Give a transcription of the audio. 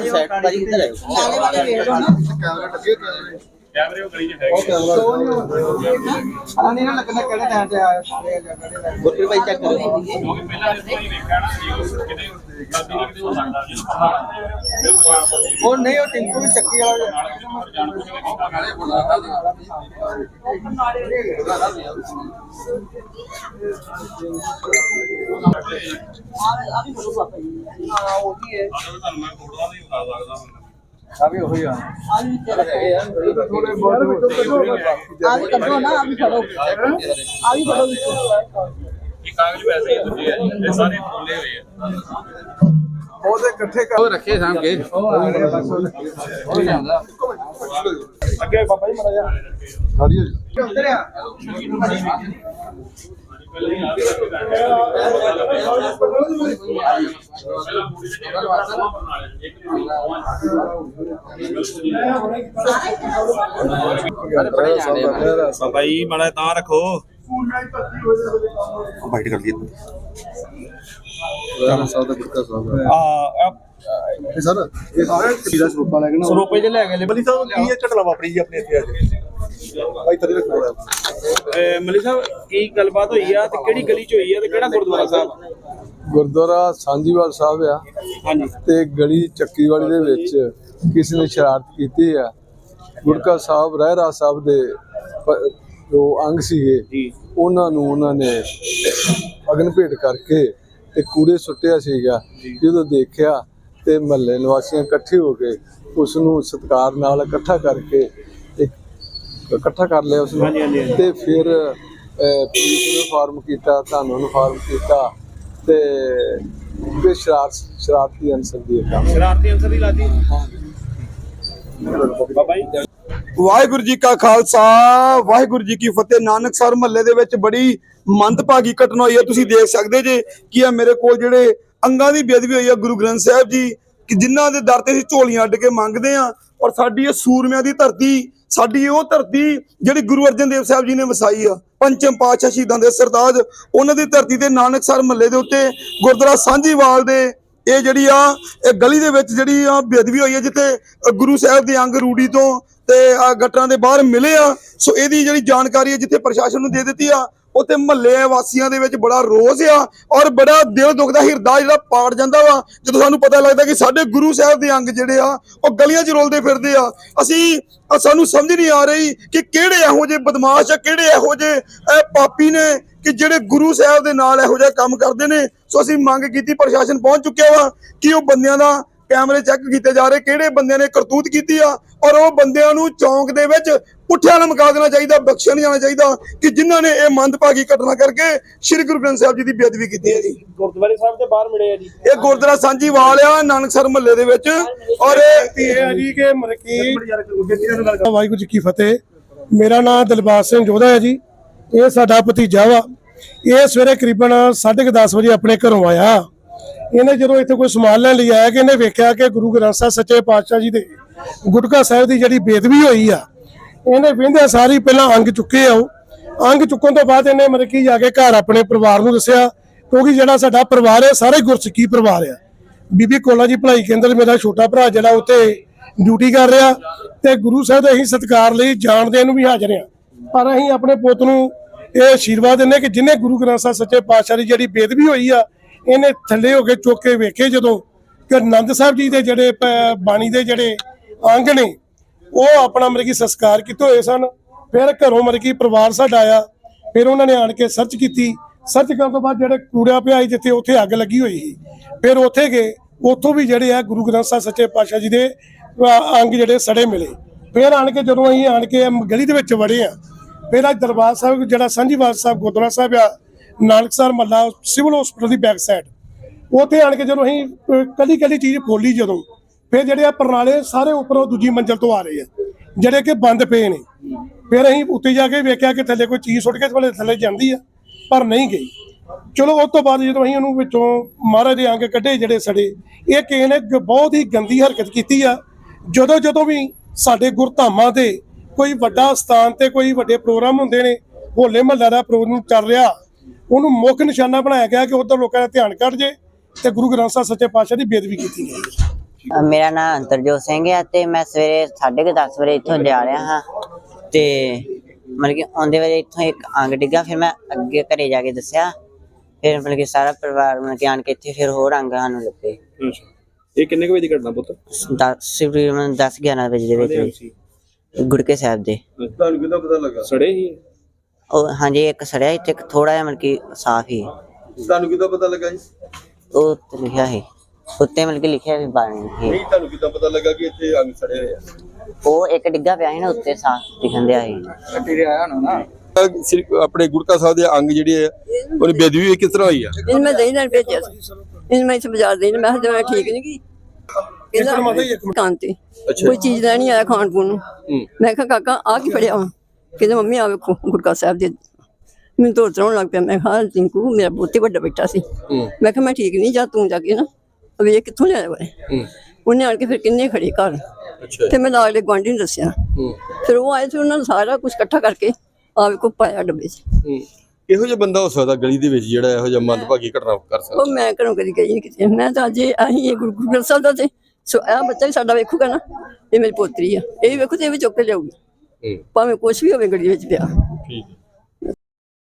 Side ਭਾਜੀ ਕਿੱਧਰ ਆਇਓ ਵੇਖ ਲਓ ਨਾ। ਕੈਮਰੇ ਉਹ ਗਲੀ 'ਚ ਹੈਗੇ ਆ। ਆ ਨਹੀਂ ਨਾ ਲੱਗਣਾ ਕਿਹੜੇ ਟਾਈਮ ਤੇ ਆਇਆ ਸਾਰੇ ਜਾਂ ਕਿਹੜੇ time ਗੁਰਪ੍ਰੀਤ ਭਾਈ ਚੈੱਕ ਕਰੋ। ਕਿਉਂਕਿ ਪਹਿਲਾਂ ਇਸ ਵਾਰੀ ਵੇਖਿਆ ਨਾ ਜੀ ਉਹ ਕਿਤੇ ਗਲਤੀ ਨਾਲ ਕਿਤੇ ਹੋ ਸਕਦਾ ਜੀ ਬਿਲਕੁਲ ਜਾਣ ਬੁੱਝ ਉਹ ਨਹੀਂ ਉਹ ਟਿੰਕੂ ਵੀ ਚੱਕੀ ਵਾਲਾ ਕੇ ਜਾਣ ਬੁੱਝ ਕੇ ਕੀਤਾ। ਆ ਵੀ ਬੋਲੋ ਪਾਪਾ ਜੀ ਹਾਂ ਉਹ ਵੀ ਹੈ ਤੁਹਾਨੂੰ ਮੈਂ ਫੋਟੋਆਂ ਵੀ ਵਿਖਾ ਸਕਦਾ ਹੁੰਦਾ ਆ ਵੀ ਉਹੀ ਆ। ਥੋੜੇ ਬਹੁਤ ਆ ਵੀ ਕੱਢੋ ਨਾ ਆ ਵੀ ਫੜੋ। ਆ ਵੀ ਫੜੋ ਵਿੱਚੋਂ। ਇਹ ਕਾਗਜ਼ ਵੈਸੇ ਹੀ ਦੂਜੇ ਆ ਜੀ ਇਹ ਸਾਰੇ ਖੋਲੇ ਹੋਏ ਆ। ਉਹਦੇ ਇਕੱਠੇ ਕਰ ਰੱਖੇ ਸਾਂਗੇ ਅੱਗੇ ਬਾਬਾ ਜੀ ਮਰਾ ਜਾ ਖੜੀ ਹੋ ਜਾ। ਜੀ ਮਾੜਾ ਤਾਂ ਰੱਖੋ। ਬਾਈਟ ਕਰ ਲਈ ਰਾਮ ਸਾਹਿਬ ਦਾ ਗੁਰਕਾ ਸਾਹਿਬ ਆ ਇਹ ਸਰ ਇਹ ਸਾਰੇ ਸੀਰਾ ਸਰੂਪਾ ਲੈ ਕੇ ਨਾ। ਸਰੋਪੇ ਚ ਲੈ ਗਏ ਬਲੀ ਸਾਹਿਬ ਕੀ ਇਹ ਘਟਨਾ ਵਾਪਰੀ ਜੀ ਆਪਣੇ ਇੱਥੇ ਅੱਜ? ਭਾਈ ਤਰੀ ਰੱਖੋ ਮਲੀ ਸਾਹਿਬ ਕੀ ਗੱਲਬਾਤ ਹੋਈ ਆ ਤੇ ਕਿਹੜੀ ਗਲੀ ਚ ਹੋਈ ਆ ਤੇ ਕਿਹੜਾ ਗੁਰਦੁਆਰਾ ਸਾਹਿਬ? ਗੁਰਦੁਆਰਾ ਸਾਂਝੀਵਾਲ ਸਾਹਿਬ ਆ। ਹਾਂਜੀ। ਤੇ ਗਲੀ ਚੱਕੀ ਵਾਲੀ ਦੇ ਵਿੱਚ ਕਿਸੇ ਨੇ ਸ਼ਰਾਰਤ ਕੀਤੀ ਆ। ਗੁਰਕਾ ਸਾਹਿਬ ਰਹਿਰਾ ਸਾਹਿਬ ਦੇ ਜੋ ਅੰਗ ਸੀਗੇ ਜੀ। ਉਹਨਾਂ ਨੂੰ ਉਹਨਾਂ ਨੇ ਅਗਨ ਭੇਟ ਕਰਕੇ ਤੇ ਕੂੜੇ ਸੁੱਟਿਆ ਸੀਗਾ। ਜਦੋਂ ਦੇਖਿਆ ਤੇ ਮਹੱਲੇ ਨਿਵਾਸੀਆਂ ਇਕੱਠੇ ਹੋ ਕੇ ਉਸ ਨੂੰ ਸਤਿਕਾਰ ਨਾਲ ਇਕੱਠਾ ਕਰਕੇ ਇੱਕ ਇਕੱਠਾ ਕਰ ਲਿਆ ਉਸ ਨੂੰ। ਤੇ ਫਿਰ ਪੁਲਿਸ ਨੂੰ ਫਾਰਮ ਕੀਤਾ ਤੁਹਾਨੂੰ ਨੂੰ ਫਾਰਮ ਕੀਤਾ ਤੇ ਫਿਰ ਸ਼ਰਾਰਤ ਸ਼ਰਾਰਤੀ ਅਨਸਰ ਦੀ ਸ਼ਰਾਰਤੀ ਅੰਸਰ ਦੀ ਲਾਦੀ ਬਾਬਾ ਜੀ। ਵਾਹਿਗੁਰੂ ਜੀ ਕਾ ਖਾਲਸਾ, ਵਾਹਿਗੁਰੂ ਜੀ ਕੀ ਫਤਿਹ। ਨਾਨਕਸਰ ਮਹੱਲੇ ਦੇ ਵਿੱਚ ਬੜੀ ਮੰਦਭਾਗੀ ਘਟਨਾ ਹੋਈ ਹੈ। ਤੁਸੀਂ ਦੇਖ ਸਕਦੇ ਜੇ ਕਿ ਇਹ ਮੇਰੇ ਕੋਲ ਜਿਹੜੇ ਅੰਗਾਂ ਦੀ ਬੇਦਬੀ ਹੋਈ ਹੈ ਗੁਰੂ ਗ੍ਰੰਥ ਸਾਹਿਬ ਜੀ, ਕਿ ਜਿਨ੍ਹਾਂ ਦੇ ਦਰ ਤੇ ਅਸੀਂ ਝੋਲੀਆਂ ਅੱਡ ਕੇ ਮੰਗਦੇ ਆ ਔਰ ਸਾਡੀ ਇਹ ਸੂਰਮਿਆਂ ਦੀ ਧਰਤੀ, ਸਾਡੀ ਉਹ ਧਰਤੀ ਜਿਹੜੀ ਗੁਰੂ ਅਰਜਨ ਦੇਵ ਸਾਹਿਬ ਜੀ ਨੇ ਵਸਾਈ ਆ। ਪੰਚਮ ਪਾਤਸ਼ਾਹ ਸ਼ਹੀਦਾਂ ਦੇ ਸਰਤਾਜ, ਉਹਨਾਂ ਦੀ ਧਰਤੀ ਤੇ ਨਾਨਕਸਰ ਮਹੱਲੇ ਦੇ ਉੱਤੇ ਗੁਰਦੁਆਰਾ ਸਾਂਝੀਵਾਲ ਦੇ ਇਹ ਜਿਹੜੀ ਆ, ਇਹ ਗਲੀ ਦੇ ਵਿੱਚ ਜਿਹੜੀ ਆ ਬੇਦਬੀ ਹੋਈ ਹੈ ਜਿੱਥੇ ਗੁਰੂ ਸਾਹਿਬ ਦੇ ਅੰਗ ਰੂੜੀ ਤੋਂ ਤੇ ਆ ਗਟਰਾਂ ਦੇ ਬਾਹਰ ਮਿਲੇ ਆ, ਸੋ ਇਹਦੀ ਜਿਹੜੀ ਜਾਣਕਾਰੀ ਹੈ ਜਿੱਥੇ ਪ੍ਰਸ਼ਾਸਨ ਨੂੰ ਦੇ ਦਿੱਤੀ ਆ, ਉੱਥੇ ਮਹੱਲੇ ਵਾਸੀਆਂ ਦੇ ਵਿੱਚ ਬੜਾ ਰੋਸ ਆ ਔਰ ਬੜਾ ਦਿਲ ਦੁਖਦਾ, ਹਿਰਦਾ ਜਿਹੜਾ ਪਾੜ ਜਾਂਦਾ ਵਾ, ਜਦੋਂ ਸਾਨੂੰ ਪਤਾ ਲੱਗਦਾ ਕਿ ਸਾਡੇ ਗੁਰੂ ਸਾਹਿਬ ਦੇ ਅੰਗ ਜਿਹੜੇ ਆ, ਉਹ ਗਲੀਆਂ 'ਚ ਰੋਲਦੇ ਫਿਰਦੇ ਆ। ਅਸੀਂ ਸਾਨੂੰ ਸਮਝ ਨਹੀਂ ਆ ਰਹੀ ਕਿ ਕਿਹੜੇ ਇਹੋ ਜਿਹੇ ਬਦਮਾਸ਼ ਆ, ਕਿਹੜੇ ਇਹੋ ਜਿਹੇ ਪਾਪੀ ਨੇ ਕਿ ਜਿਹੜੇ ਗੁਰੂ ਸਾਹਿਬ ਦੇ ਨਾਲ ਇਹੋ ਜਿਹਾ ਕੰਮ ਕਰਦੇ ਨੇ ਸੋ ਅਸੀਂ ਮੰਗ ਕੀਤੀ ਪ੍ਰਸ਼ਾਸਨ ਪਹੁੰਚ ਚੁੱਕਿਆ ਵਾ ਕਿ ਉਹ ਬੰਦਿਆਂ ਦਾ ਕੈਮਰੇ ਚੈੱਕ ਕੀਤੇ ਜਾ ਰਹੇ ਕਿਹੜੇ ਬੰਦਿਆਂ ਨੇ ਕਰਤੂਤ ਕੀਤੀ ਆ ਔਰ ਉਹ ਬੰਦਿਆਂ ਨੂੰ ਚੌਂਕ ਦੇ ਵਿੱਚ ਪੁੱਠਿਆਂ ਨਾਲ ਮੁਕਾ ਦੇਣਾ ਚਾਹੀਦਾ ਬਖਸ਼ਿਆ ਨਹੀਂ ਜਾਣਾ ਚਾਹੀਦਾ ਕਿ ਜਿਨ੍ਹਾਂ ਨੇ ਇਹ ਮੰਦਭਾਗੀ ਘਟਨਾ ਕਰਕੇ ਸ੍ਰੀ ਗੁਰੂ ਗ੍ਰੰਥ ਸਾਹਿਬ ਜੀ ਦੀ ਬੇਅਦਬੀ ਕੀਤੀ ਹੈ ਜੀ। ਗੁਰਦੁਆਰੇ ਸਾਹਿਬ ਦੇ ਬਾਹਰ ਮਿਲੇ ਆ ਜੀ। ਇਹ ਗੁਰਦੁਆਰਾ ਸਾਂਝੀਵਾਲ ਆ ਨਾਨਕਸਰ ਮਹੱਲੇ ਦੇ ਵਿੱਚ ਔਰ ਇਹ ਇਹ ਹੈ ਜੀ ਕਿ ਮਰਕੀ ਵਾਹਿਗੁਰੂ ਜੀ ਕੀ ਫਤਿਹ। ਮੇਰਾ ਨਾਮ ਦਿਲਬਾਗ ਸਿੰਘ ਜੋਧਾ ਹੈ ਜੀ। ਇਹ ਸਾਡਾ ਭਤੀਜਾ ਵਾ। ਇਹ ਸਵੇਰੇ ਕਰੀਬਨ 10:30 ਵਜੇ ਆਪਣੇ ਘਰੋਂ ਆਇਆ। ਇਹਨੇ ਜਦੋਂ ਇੱਥੇ ਕੋਈ ਸਮਾਨ ਲੈਣ ਲਈ ਆਇਆ ਕਿ ਇਹਨੇ ਵੇਖਿਆ ਕਿ ਗੁਰੂ ਗ੍ਰੰਥ ਸਾਹਿਬ ਸੱਚੇ ਪਾਤਸ਼ਾਹ ਜੀ ਦੇ ਗੁਟਕਾ ਸਾਹਿਬ ਦੀ ਜਿਹੜੀ ਬੇਦਬੀ ਹੋਈ ਆ, ਇਹਨੇ ਵਿੰਦਿਆ ਸਾਰੀ ਪਹਿਲਾਂ ਅੰਗ ਚੁੱਕੇ ਆ ਉਹ। ਅੰਗ ਚੁੱਕਣ ਤੋਂ ਬਾਅਦ ਇਹਨੇ ਮਤਲਬ ਕਿ ਜਾ ਕੇ ਘਰ ਆਪਣੇ ਪਰਿਵਾਰ ਨੂੰ ਦੱਸਿਆ, ਕਿਉਂਕਿ ਜਿਹੜਾ ਸਾਡਾ ਪਰਿਵਾਰ ਹੈ ਸਾਰੇ ਗੁਰਸਿੱਖੀ ਪਰਿਵਾਰ ਆ। ਬੀਬੀ ਕੋਲਾ ਜੀ ਭਲਾਈ ਕੇਂਦਰ, ਮੇਰਾ ਛੋਟਾ ਭਰਾ ਜਿਹੜਾ ਉੱਥੇ ਡਿਊਟੀ ਕਰ ਰਿਹਾ ਤੇ ਗੁਰੂ ਸਾਹਿਬ ਦੇ ਅਸੀਂ ਸਤਿਕਾਰ ਲਈ ਜਾਣਦੇ ਨੂੰ ਵੀ ਹਾਜ਼ਰ ਆ। ਪਰ ਅਸੀਂ ਆਪਣੇ ਪੁੱਤ ਨੂੰ ਇਹ ਆਸ਼ੀਰਵਾਦ ਦਿੰਦੇ ਕਿ ਜਿਨੇ ਗੁਰੂ ਗ੍ਰੰਥ ਸਾਹਿਬ ਸੱਚੇ ਪਾਤਸ਼ਾਹ ਦੀ ਜਿਹੜੀ ਬੇਦਬੀ ਹੋਈ ਆ, ਇਹਨੇ ਥੱਲੇ ਹੋ ਕੇ ਚੁੱਕ ਕੇ ਵੇਖੇ ਜਦੋਂ ਕਿ ਆਨੰਦ ਸਾਹਿਬ ਜੀ ਦੇ ਜਿਹੜੇ ਬਾਣੀ ਦੇ ਜਿਹੜੇ ਅੰਗ ਨੇ, ਉਹ ਆਪਣਾ ਮਤਲਬ ਕਿ ਸੰਸਕਾਰ ਕੀਤੇ ਹੋਏ ਸਨ। ਫਿਰ ਘਰੋਂ ਮਤਲਬ ਕਿ ਪਰਿਵਾਰ ਸਾਡਾ ਆਇਆ। ਫਿਰ ਉਹਨਾਂ ਨੇ ਆਣ ਕੇ ਸਰਚ ਕੀਤੀ। ਸਰਚ ਕਰਨ ਤੋਂ ਬਾਅਦ ਜਿਹੜੇ ਕੂੜਾ ਪਿਆ ਸੀ ਜਿੱਥੇ ਉੱਥੇ ਅੱਗ ਲੱਗੀ ਹੋਈ ਸੀ। ਫਿਰ ਉੱਥੇ ਗਏ। ਉੱਥੋਂ ਵੀ ਜਿਹੜੇ ਆ ਗੁਰੂ ਗ੍ਰੰਥ ਸਾਹਿਬ ਸੱਚੇ ਪਾਤਸ਼ਾਹ ਜੀ ਦੇ ਅੰਗ ਜਿਹੜੇ ਸੜੇ ਮਿਲੇ। ਫਿਰ ਆਣ ਕੇ ਜਦੋਂ ਅਸੀਂ ਆਣ ਕੇ ਗਲੀ ਦੇ ਵਿੱਚ ਵੜੇ ਆ ਫਿਰ ਅੱਜ ਦਰਬਾਰ ਸਾਹਿਬ, ਜਿਹੜਾ ਸਾਂਝੀਵਾਲ ਸਾਹਿਬ, ਗੁਰਦੁਆਰਾ ਸਾਹਿਬ ਆ, ਨਾਨਕਸਰ ਮੱਲਾ ਸਿਵਲ ਹਸਪੀਟਲ ਦੀ ਬੈਕ ਸਾਈਡ ਉੱਥੇ ਆਣ ਕੇ ਜਦੋਂ ਅਸੀਂ ਕਦੀ ਕਦੀ ਚੀਜ਼ ਖੋਲੀ ਜਦੋਂ, ਫਿਰ ਜਿਹੜੇ ਆ ਪ੍ਰਣਾਲੇ ਸਾਰੇ ਉੱਪਰੋਂ ਦੂਜੀ ਮੰਜ਼ਲ ਤੋਂ ਆ ਰਹੇ ਆ, ਜਿਹੜੇ ਕਿ ਬੰਦ ਪਏ ਨੇ। ਫਿਰ ਅਸੀਂ ਉੱਤੇ ਜਾ ਕੇ ਵੇਖਿਆ ਕਿ ਥੱਲੇ ਕੋਈ ਚੀਜ਼ ਸੁੱਟ ਕੇ ਥੱਲੇ ਥੱਲੇ ਜਾਂਦੀ ਆ, ਪਰ ਨਹੀਂ ਗਈ। ਚਲੋ, ਉਸ ਤੋਂ ਬਾਅਦ ਜਦੋਂ ਅਸੀਂ ਉਹਨੂੰ ਵਿੱਚੋਂ ਮਹਾਰਾਜ ਦੇ ਅੰਗ ਕੱਢੇ ਜਿਹੜੇ ਸੜੇ, ਇਹ ਕਿਸੇ ਨੇ ਬਹੁਤ ਹੀ ਗੰਦੀ ਹਰਕਤ ਕੀਤੀ ਆ। ਜਦੋਂ ਜਦੋਂ ਵੀ ਸਾਡੇ ਗੁਰਧਾਮਾਂ ਤੇ ਕੋਈ ਵੱਡਾ ਸਥਾਨ ਤੇ ਕੋਈ ਵੱਡੇ ਪ੍ਰੋਗਰਾਮ ਹੁੰਦੇ ਨੇ ਹੋਲੇ ਮਹੱਲਾ ਦਾ ਪ੍ਰੋਗਰਾਮ ਚੱਲ ਰਿਹਾ ਉਹਨੂੰ ਮੁੱਖ ਨਿਸ਼ਾਨਾ ਬਣਾਇਆ ਗਿਆ ਕਿ ਉਧਰ ਲੋਕਾਂ ਦਾ ਧਿਆਨ ਕੱਢ ਜੇ ਤੇ ਗੁਰੂ ਗ੍ਰੰਥ ਸਾਹਿਬ ਸੱਚੇ ਪਾਤਸ਼ਾਹ ਦੀ ਬੇਦਬੀ ਕੀਤੀ ਗਈ ਮੇਰਾ ਨਾਮ ਅੰਤਰਜੋਤ ਸਿੰਘ ਹੈ ਤੇ ਮੈਂ ਸਵੇਰੇ 10:30 ਵਜੇ ਇੱਥੋਂ ਜਾ ਰਿਹਾ ਹਾਂ ਤੇ ਮਤਲਬ ਕਿ ਆਉਂਦੇ ਵੇਲੇ ਇੱਥੋਂ ਇੱਕ ਅੰਗ ਡਿੱਗਾ ਫਿਰ ਮੈਂ ਅੱਗੇ ਘਰੇ ਜਾ ਕੇ ਦੱਸਿਆ ਫਿਰ ਮਤਲਬ ਕਿ ਸਾਰਾ ਪਰਿਵਾਰ ਮਤਲਬ ਕਿ ਆਣ ਕੇ ਇੱਥੇ ਫਿਰ ਹੋਰ ਅੰਗ ਸਾਨੂੰ ਅੱਛਾ ਇਹ ਕਿੰਨੇ ਵਜੇ ਦੀ ਘਟਨਾ ਪੁੱਤ? 10 ਤਕਰੀਬਨ 10 11 ਵਜੇ ਦੇ ਵਿੱਚ। ਗੁੜਕੇ ਸਾਹਿਬ ਦੇ। ਤੁਹਾਨੂੰ ਕਿਦਾਂ ਪਤਾ ਲੱਗਾ? ਸੜੇ ਹੀ। ਉਹ ਹਾਂਜੀ ਇੱਕ ਸੜਿਆ ਇੱਥੇ ਥੋੜਾ ਜਿਹਾ ਮਤਲਬ ਕਿ ਸਾਫ਼ ਹੀ। ਤੁਹਾਨੂੰ ਕਿਦਾਂ ਪਤਾ ਲੱਗਾ ਜੀ? ਉਹ ਉੱਤੇ ਲਿਖਿਆ ਸੀ। ਉੱਤੇ ਮਤਲਬ ਕਿ ਲਿਖਿਆ ਵੀ ਬਾਣੀ ਸੀ ਨਹੀਂ ਤੁਹਾਨੂੰ ਕਿਦਾਂ ਪਤਾ ਲੱਗਾ ਕਿ ਇੱਥੇ ਅੰਗ ਸੜੇ ਹੋਏ ਆ? ਉਹ ਇੱਕ ਡਿੱਗਾ ਪਿਆ ਸੀ ਨਾ ਉੱਤੇ ਸਾਫ਼ ਦਿਖਣ ਦਿਆ ਸੀ। ਕੱਟੀ ਰਿਹਾ ਹੋਣਾ ਨਾ। ਸ੍ਰੀ ਆਪਣੇ ਗੁਰਕਾ ਸਾਹਿਬ ਦੇ ਅੰਗ ਜਿਹੜੇ ਆ ਉਹਦੀ ਬੇਦਬੀ ਕਿਸ ਤਰ੍ਹਾਂ ਹੋਈ ਆ? ਇਹਨੂੰ ਮੈਂ ਦਹੀਂ ਨਾਲ ਭੇਜਿਆ ਸੀ ਇਹਨੂੰ ਮੈਂ ਇੱਥੇ ਬਾਜ਼ਾਰ ਦੇਣ ਮੈਂ ਕਿਹਾ ਜਦੋਂ ਠੀਕ ਨਹੀਂ ਗਈ। ਕੋਈ ਚੀਜ਼ ਲੈਣੀ ਆਇਆ ਖਾਣ ਪੂਣ ਨੂੰ। ਮੈਂ ਕਿਹਾ ਕਾਕਾ ਆ ਕੀ ਫੜਿਆ ਵਾ? ਕਹਿੰਦਾ ਮੰਮੀ ਆ ਵੇਖੋ ਗੁਰਕਾ ਸਾਹਿਬ ਦੇ ਮੈਨੂੰ ਤੋੜ ਤਰਾਉਣ ਲੱਗ ਪਿਆ। ਮੈਂ ਕਿਹਾ ਟਿੰਕੂ ਮੇਰਾ ਬਹੁਤੇ ਵੱਡਾ ਬੇਟਾ ਸੀ। ਮੈਂ ਕਿਹਾ ਮੈਂ ਠੀਕ ਨਹੀਂ ਜਾ ਤੂੰ ਜਾ ਕੇ ਨਾ ਵੇ ਕਿੱਥੋਂ ਲਿਆਇਆ ਵਾ ਉਹਨੇ ਆਣ ਕੇ ਫਿਰ ਕਿੰਨੇ ਖੜੇ ਘਰ। ਫਿਰ ਮੈਂ ਲਾਗਲੇ ਗੁਆਂਢੀ ਨੂੰ ਦੱਸਿਆ। ਫਿਰ ਉਹ ਆਏ ਤੇ ਉਹਨਾਂ ਨੇ ਸਾਰਾ ਕੁਝ ਇਕੱਠਾ ਕਰਕੇ ਆ ਵੇਖੋ ਪਾਇਆ ਡੱਬੇ 'ਚ। ਇਹੋ ਜਿਹਾ ਬੰਦਾ ਹੋ ਸਕਦਾ ਗਲੀ ਦੇ ਵਿੱਚ ਜਿਹੜਾ ਇਹੋ ਜਿਹਾ ਮੰਦਭਾਗੀ ਘਟਨਾ ਕਰ ਸਕਦਾ? ਉਹ ਮੈਂ ਘਰੋਂ ਕਦੀ ਗਈ ਨਹੀਂ ਕਿਤੇ। ਮੈਂ ਤਾਂ ਅੱਜ ਅਸੀਂ ਇਹ ਗੁਰੂ ਗੁਰੂ ਗ੍ਰੰਥ ਸਾਹਿਬ ਦਾ ਤੇ ਸੋ ਇਹ ਬੱਚਾ ਵੀ ਸਾਡਾ ਵੇਖੂਗਾ ਨਾ ਇਹ ਮੇਰੀ ਪੋਤਰੀ ਆ ਇਹ ਵੀ ਵੇਖੋ ਤੇ ਇਹ ਵੀ ਚੁੱਕ ਕੇ ਲਿਆਊਗੀ। ਹੂੰ। ਭਾਵੇਂ ਕੁਛ ਵੀ ਹੋਵੇ ਗੜੀ ਵਿੱਚ ਪਿਆ। ਠੀਕ